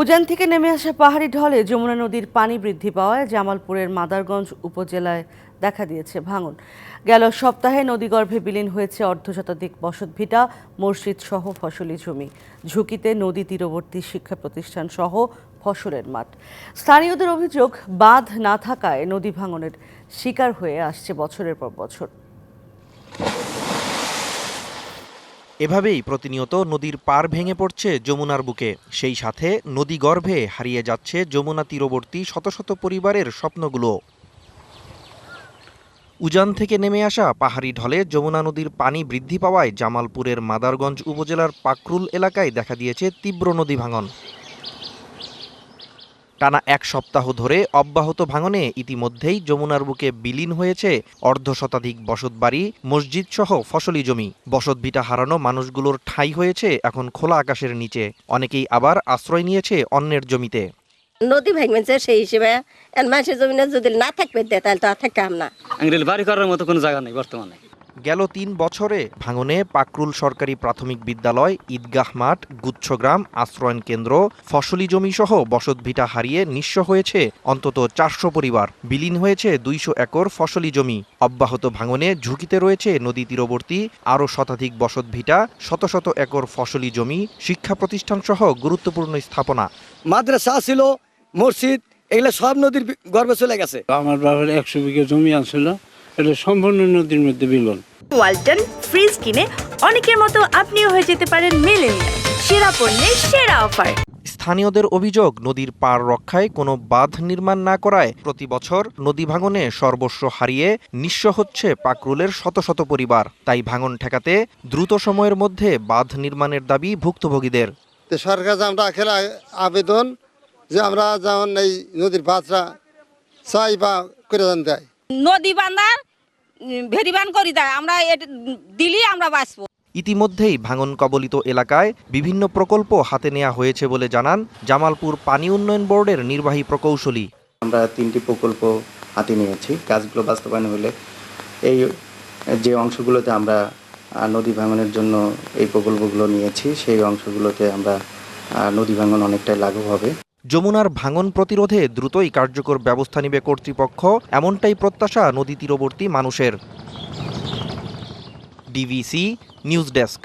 উজান থেকে নেমে আসা পাহাড়ি ঢলে যমুনা নদীর পানি বৃদ্ধি পাওয়ায় জামালপুরের মাদারগঞ্জ উপজেলায় দেখা দিয়েছে ভাঙন। গেল সপ্তাহে নদীগর্ভে বিলীন হয়েছে অর্ধশতাধিক বসতভিটা মসজিদ সহ ফসলি জমি। ঝুঁকিতে নদী তীরবর্তী শিক্ষা প্রতিষ্ঠান সহ ফসলের মাঠ। স্থানীয়দের অভিযোগ, বাঁধ না থাকায় নদী ভাঙনের শিকার হয়ে আসছে বছরের পর বছর। এভাবেই প্রতিনিয়ত নদীর পার ভেঙে পড়ছে যমুনার বুকে। সেই সাথে নদী গর্ভে হারিয়ে যাচ্ছে যমুনা তীরবর্তী শত শত পরিবারের স্বপ্নগুলো। উজান থেকে নেমে আসা পাহাড়ি ঢলে যমুনা নদীর পানি বৃদ্ধি পাওয়ায় জামালপুরের মাদারগঞ্জ উপজেলার পাকরুল এলাকায় দেখা দিয়েছে তীব্র নদী ভাঙন। টানা এক সপ্তাহ ধরে অব্যাহত ভাঙনে ইতিমধ্যেই যমুনার বুকে বিলীন হয়েছে অর্ধ শতাধিক বসতবাড়ি মসজিদ সহ ফসলি জমি। বসতভিটা হারানো মানুষগুলোর ঠাঁই হয়েছে এখন খোলা আকাশের নিচে। অনেকেই আবার আশ্রয় নিয়েছে অন্যের জমিতে। নদী ভাঙবেছে সেই হিসেবে এর মানুষের জমিনে যদি না থাকবে তাহলে তো আর থাকতাম না। বাড়ি করার মতো কোনো জায়গা নেই বর্তমানে। গেল তিন বছরে ভাঙনে পাকরুল সরকারি প্রাথমিক বিদ্যালয় ঈদগাহ মাঠ গুচ্ছগ্রাম আশ্রয়ন কেন্দ্র ফসলি জমি সহ বসতভিটা হারিয়ে নিঃস্ব হয়েছে। অন্তত চারশো পরিবার। বিলীন হয়েছে দুইশো একর ফসলি জমি। অব্যাহত ভাঙনে ঝুঁকিতে রয়েছে নদী তীরবর্তী আরও শতাধিক বসতভিটা শত শত একর ফসলি জমি শিক্ষা প্রতিষ্ঠান সহ গুরুত্বপূর্ণ স্থাপনা। মাদ্রাসা ছিল মসজিদ এগুলো সব নদীর বি- গর্ভে চলে গেছে। আমার বাবার একশো বিঘা জমি আনছিল। এটা সম্পূর্ণ নদীর মধ্যে বিলন ওয়ালটন ফ্রিজ কিনে অনেকের মতো আপনিও হয়ে যেতে পারেন মেলেনিয়া সেরা পণ্যের সেরা অফার। স্থানীয়দের অভিযোগ নদীর পার রক্ষায় কোনো বাঁধ নির্মাণ না করায় প্রতি বছর নদী ভাঙনে সর্বস্ব হারিয়ে নিঃস্ব হচ্ছে পাকরুলের শত শত পরিবার। তাই ভাঙন ঠেকাতে দ্রুত সময়ের মধ্যে বাঁধ নির্মাণের দাবি ভুক্তভোগীদের। সরকার আমরা খেলা আবেদন যে আমরা যেমন এই নদীর বাঁধটা চাই বা করে দেয়। নদী বান্ধার ভেরিবান করি দেয় আমরা দিলি আমরা বাঁচবো। ইতিমধ্যেই ভাঙন কবলিত এলাকায় বিভিন্ন প্রকল্প হাতে নেওয়া হয়েছে বলে জানান জামালপুর পানি উন্নয়ন বোর্ডের নির্বাহী প্রকৌশলী। আমরা তিনটি প্রকল্প হাতে নিয়েছি কাজগুলো বাস্তবায়ন হলে এই যে অংশগুলোতে আমরা নদী ভাঙনের জন্য এই প্রকল্পগুলো নিয়েছি সেই অংশগুলোতে আমরা নদী ভাঙন অনেকটাই লাঘব হবে। যমুনার ভাঙন প্রতিরোধে দ্রুতই কার্যকর ব্যবস্থা নিবে কর্তৃপক্ষ, এমনটাই প্রত্যাশা নদী তীরবর্তী মানুষের। DVC news desk.